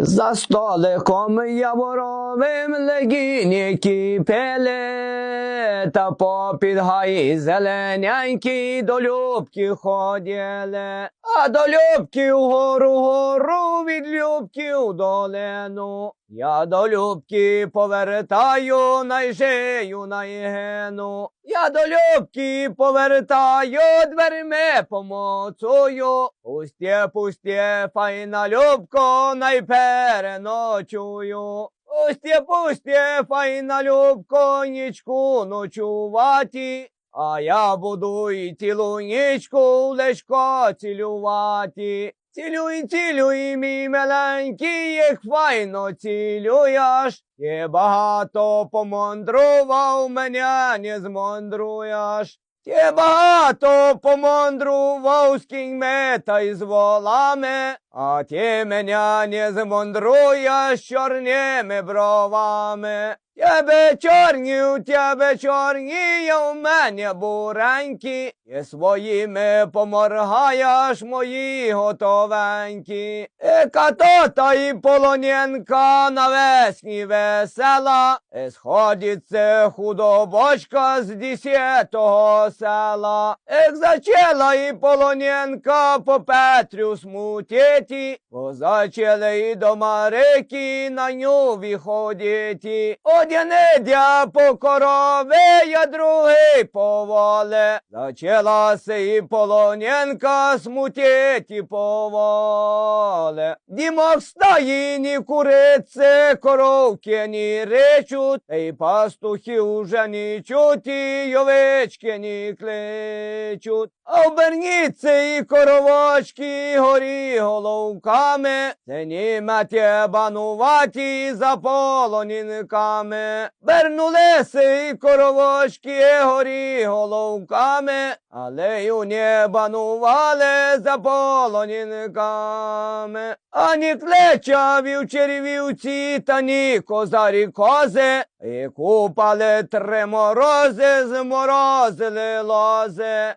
За столиком яворовим легінікі пили, та попід гаї зелененькі до любки ходили, а до любки вгору гору від любки долину. Я до любки повертаю, найжею найгену. Я до любки повертаю, дверми помоцую. Пусте, пусте, файна любко, найпереночую. Пусте, пусте, файна любко, нічку ночувати. А я буду і цілу нічку лешко цілювати. Цілюй, цілюй, мій миленький, як файно цілюєш. Є багато помандрував, мене не змандруєш. Є багато помандрував з кіньми та й волами, а ти мене не змандруєш чорними бровами. Тебе чорні, у тебе чорні, я у мене буренькі, і своїми поморгаєш мої готовенькі. Ека то та і полоненка навесні весела, і сходиться худобочка з десятого села. Ех зачела і полоненка по Петрю смутіті, бо зачела і до Марики на ню виходіті. Идя по корови, я другий по воле. Зачалася і полоненка смутить і по воле. Дімок стаї, ні куриці, коровки, ні речуть, та й пастухи уже ні чуть, і овечки ні кличуть. А оберніться і коровочки горі головками, це німете бануваті за полонінками. Бернулися і коровочки горі головками, але й у не банували за полонінками. Ані клеча вівчері вівці, та ні козарі кози, і купали три морози, зморозили лози.